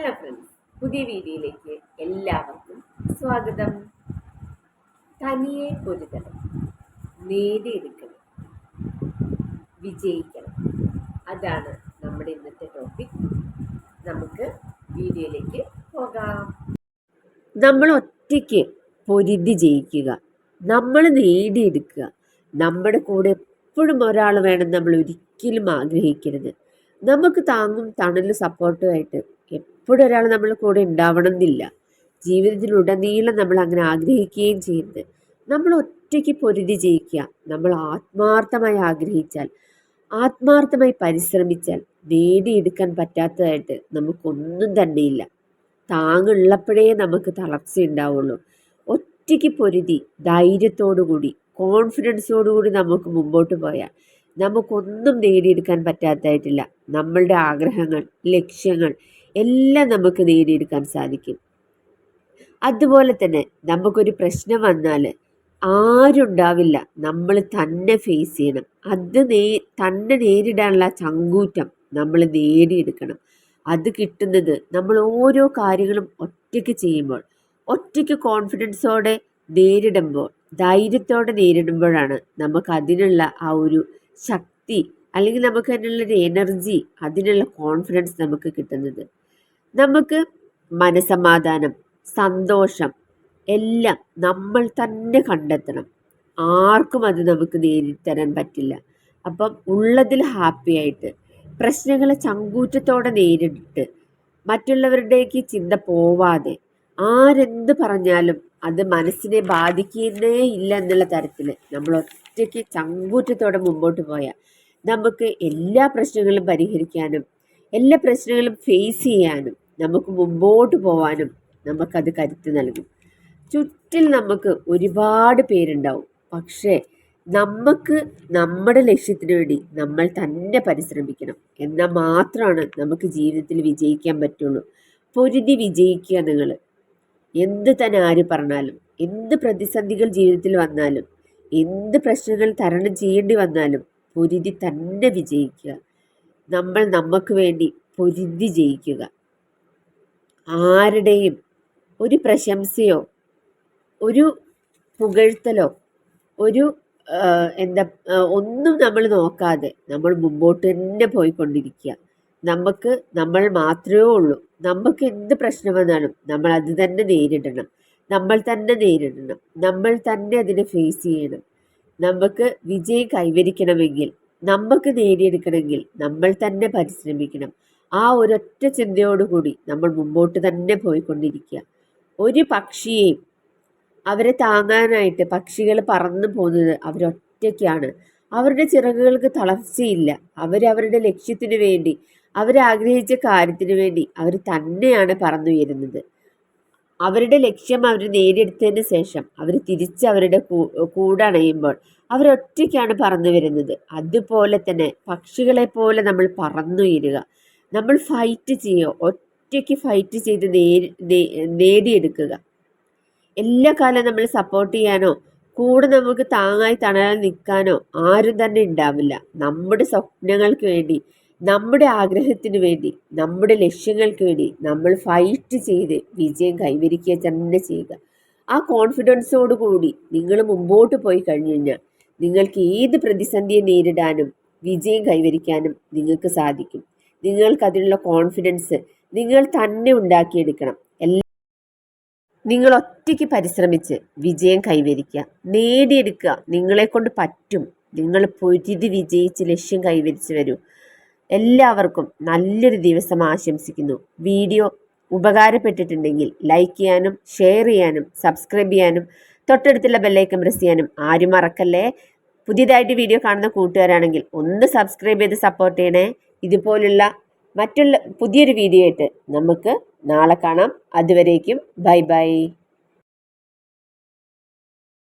Hello friends പുതിയ വീഡിയോയിലേക്ക് എല്ലാവർക്കും സ്വാഗതം. തനിയെ പൊരുതണം നേടിയെടുക്കണം വിജയിക്കണം. അതാണ് നമ്മുടെ ഇന്നത്തെ ടോപ്പിക് നമുക്ക് വീഡിയോയിലേക്ക് പോകാം. നമ്മൾ ഒറ്റയ്ക്ക് പൊരുതി ജയിക്കുക നമ്മൾ നേടിയെടുക്കുക നമ്മുടെ കൂടെ എപ്പോഴും ഒരാൾ വേണം നമ്മൾ ഒരിക്കലും ആഗ്രഹിക്കരുത്. നമുക്ക് താങ്ങും തണലും സപ്പോർട്ടുമായിട്ട് എപ്പോഴും ഒരാൾ നമ്മൾ കൂടെ ഉണ്ടാവണം എന്നില്ല ജീവിതത്തിലുടനീളം നമ്മൾ അങ്ങനെ ആഗ്രഹിക്കുകയും ചെയ്യുന്നത്. നമ്മൾ ഒറ്റയ്ക്ക് പൊരുതി ജയിക്കുക. നമ്മൾ ആത്മാർത്ഥമായി ആഗ്രഹിച്ചാൽ ആത്മാർത്ഥമായി പരിശ്രമിച്ചാൽ നേടിയെടുക്കാൻ പറ്റാത്തതായിട്ട് നമുക്കൊന്നും തന്നെയില്ല. താങ്ങുള്ളപ്പോഴേ നമുക്ക് തളർച്ച ഉണ്ടാവുള്ളൂ. ഒറ്റയ്ക്ക് പൊരുതി ധൈര്യത്തോടുകൂടി കോൺഫിഡൻസോടുകൂടി കോൺഫിഡൻസോടു കൂടി നമുക്ക് മുമ്പോട്ട് പോയാൽ നമുക്കൊന്നും നേടിയെടുക്കാൻ പറ്റാത്തതായിട്ടില്ല. നമ്മളുടെ ആഗ്രഹങ്ങൾ ലക്ഷ്യങ്ങൾ എല്ലാം നമുക്ക് നേടിയെടുക്കാൻ സാധിക്കും. അതുപോലെ തന്നെ നമുക്കൊരു പ്രശ്നം വന്നാൽ ആരുണ്ടാവില്ല. നമ്മൾ തന്നെ ഫേസ് ചെയ്യണം. അത് നേ തന്നെ നേരിടാനുള്ള ചങ്കൂറ്റം നമ്മൾ നേടിയെടുക്കണം. അത് കിട്ടുന്നത് നമ്മൾ ഓരോ കാര്യങ്ങളും ഒറ്റയ്ക്ക് ചെയ്യുമ്പോൾ ഒറ്റയ്ക്ക് കോൺഫിഡൻസോടെ നേരിടുമ്പോൾ ധൈര്യത്തോടെ നേരിടുമ്പോഴാണ് നമുക്ക് അതിനുള്ള ആ ഒരു ശക്തി അല്ലെങ്കിൽ നമുക്ക് അതിനുള്ളൊരു എനർജി അതിനുള്ള കോൺഫിഡൻസ് നമുക്ക് കിട്ടുന്നത്. നമുക്ക് മനസമാധാനം സന്തോഷം എല്ലാം നമ്മൾ തന്നെ കണ്ടെത്തണം. ആർക്കും അത് നമുക്ക് നേരിത്തരാൻ പറ്റില്ല. അപ്പം ഉള്ളതിൽ ഹാപ്പി ആയിട്ട് പ്രശ്നങ്ങളെ ചങ്കൂറ്റത്തോടെ നേരിട്ട് മറ്റുള്ളവരുടേക്ക് ചിന്ത പോവാതെ ആരെന്ത് പറഞ്ഞാലും അത് മനസ്സിനെ ബാധിക്കുന്നേ ഇല്ല എന്നുള്ള തരത്തിൽ നമ്മൾ ഒറ്റയ്ക്ക് ചങ്കൂറ്റത്തോടെ മുമ്പോട്ട് പോയാൽ നമുക്ക് എല്ലാ പ്രശ്നങ്ങളും പരിഹരിക്കാനും എല്ലാ പ്രശ്നങ്ങളും ഫേസ് ചെയ്യാനും നമുക്ക് മുമ്പോട്ട് പോവാനും നമുക്കത് കരുത്ത് നൽകും. ചുറ്റിൽ നമുക്ക് ഒരുപാട് പേരുണ്ടാവും. പക്ഷേ നമുക്ക് നമ്മുടെ ലക്ഷ്യത്തിന് വേണ്ടി നമ്മൾ തന്നെ പരിശ്രമിക്കണം. എന്നാൽ മാത്രമാണ് നമുക്ക് ജീവിതത്തിൽ വിജയിക്കാൻ പറ്റുള്ളൂ. പൊരുതി വിജയിക്കുക നിങ്ങൾ. എന്ത് തന്നെ ആര് പറഞ്ഞാലും എന്ത് പ്രതിസന്ധികൾ ജീവിതത്തിൽ വന്നാലും എന്ത് പ്രശ്നങ്ങൾ തരണം ചെയ്യേണ്ടി വന്നാലും പൊരുതി തന്നെ വിജയിക്കുക. നമ്മൾ നമുക്ക് വേണ്ടി പൊരുതി ജയിക്കുക. ആരുടെയും ഒരു പ്രശംസയോ ഒരു പുകഴ്ത്തലോ ഒരു എന്താ ഒന്നും നമ്മൾ നോക്കാതെ നമ്മൾ മുമ്പോട്ട് തന്നെ പോയിക്കൊണ്ടിരിക്കുക. നമുക്ക് നമ്മൾ മാത്രമേ ഉള്ളൂ. നമുക്ക് എന്ത് പ്രശ്നം വന്നാലും നമ്മൾ അത് തന്നെ നേരിടണം. നമ്മൾ തന്നെ നേരിടണം. നമ്മൾ തന്നെ അതിനെ ഫേസ് ചെയ്യണം. നമുക്ക് വിജയം കൈവരിക്കണമെങ്കിൽ നമുക്ക് നേടിയെടുക്കണമെങ്കിൽ നമ്മൾ തന്നെ പരിശ്രമിക്കണം. ആ ഒരൊറ്റ ചിന്തയോടുകൂടി നമ്മൾ മുമ്പോട്ട് തന്നെ പോയിക്കൊണ്ടിരിക്കുക. ഒരു പക്ഷിയെയും അവരെ താങ്ങാനായിട്ട് പക്ഷികൾ പറന്നു പോകുന്നത് അവരൊറ്റയ്ക്കാണ്. അവരുടെ ചിറകുകൾക്ക് തളർച്ചയില്ല. അവരവരുടെ ലക്ഷ്യത്തിനു വേണ്ടി അവരാഗ്രഹിച്ച കാര്യത്തിന് വേണ്ടി അവർ തന്നെയാണ് പറന്നുയരുന്നത്. അവരുടെ ലക്ഷ്യം അവർ നേടിയെടുത്തതിന് ശേഷം അവർ തിരിച്ച് അവരുടെ കൂടണയുമ്പോൾ അവരൊറ്റയ്ക്കാണ് പറന്നു വരുന്നത് അതുപോലെ തന്നെ പക്ഷികളെ പോലെ നമ്മൾ പറന്നുയരുക. നമ്മൾ ഫൈറ്റ് ചെയ്യുക ഒറ്റയ്ക്ക് ഫൈറ്റ് ചെയ്ത് നേടിയെടുക്കുക. എല്ലാ കാലം നമ്മൾ സപ്പോർട്ട് ചെയ്യാനോ കൂടെ നമുക്ക് താങ്ങായി തണലാൻ നിൽക്കാനോ ആരും തന്നെ ഉണ്ടാവില്ല. നമ്മുടെ സ്വപ്നങ്ങൾക്ക് വേണ്ടി നമ്മുടെ ആഗ്രഹത്തിന് വേണ്ടി നമ്മുടെ ലക്ഷ്യങ്ങൾക്ക് വേണ്ടി നമ്മൾ ഫൈറ്റ് ചെയ്ത് വിജയം കൈവരിക്കുക തന്നെ ചെയ്യുക. ആ കോൺഫിഡൻസോട് കൂടി നിങ്ങൾ മുമ്പോട്ട് പോയി കഴിഞ്ഞു കഴിഞ്ഞാൽ നിങ്ങൾക്ക് ഏത് പ്രതിസന്ധിയെ നേരിടാനും വിജയം കൈവരിക്കാനും നിങ്ങൾക്ക് സാധിക്കും. നിങ്ങൾക്ക് അതിനുള്ള കോൺഫിഡൻസ് നിങ്ങൾ തന്നെ ഉണ്ടാക്കിയെടുക്കണം. എല്ലാ നിങ്ങൾ ഒറ്റയ്ക്ക് പരിശ്രമിച്ച് വിജയം കൈവരിക്കുക. നേടിയെടുക്കുക. നിങ്ങളെ കൊണ്ട് പറ്റും. നിങ്ങൾ പൊരുതി വിജയിച്ച് ലക്ഷ്യം കൈവരിച്ചു വരൂ. എല്ലാവർക്കും നല്ലൊരു ദിവസം ആശംസിക്കുന്നു. വീഡിയോ ഉപകാരപ്പെട്ടിട്ടുണ്ടെങ്കിൽ ലൈക്ക് ചെയ്യാനും ഷെയർ ചെയ്യാനും സബ്സ്ക്രൈബ് ചെയ്യാനും തൊട്ടടുത്തുള്ള ബെല്ലൈക്കൻ പ്രസ് ചെയ്യാനും ആരും മറക്കല്ലേ? പുതിയതായിട്ട് വീഡിയോ കാണുന്ന കൂട്ടുകാരാണെങ്കിൽ ഒന്ന് സബ്സ്ക്രൈബ് ചെയ്ത് സപ്പോർട്ട് ചെയ്യണേ. ഇതുപോലുള്ള മറ്റുള്ള പുതിയൊരു വീഡിയോ ആയിട്ട് നമുക്ക് നാളെ കാണാം. അതുവരേക്കും ബൈ ബൈ.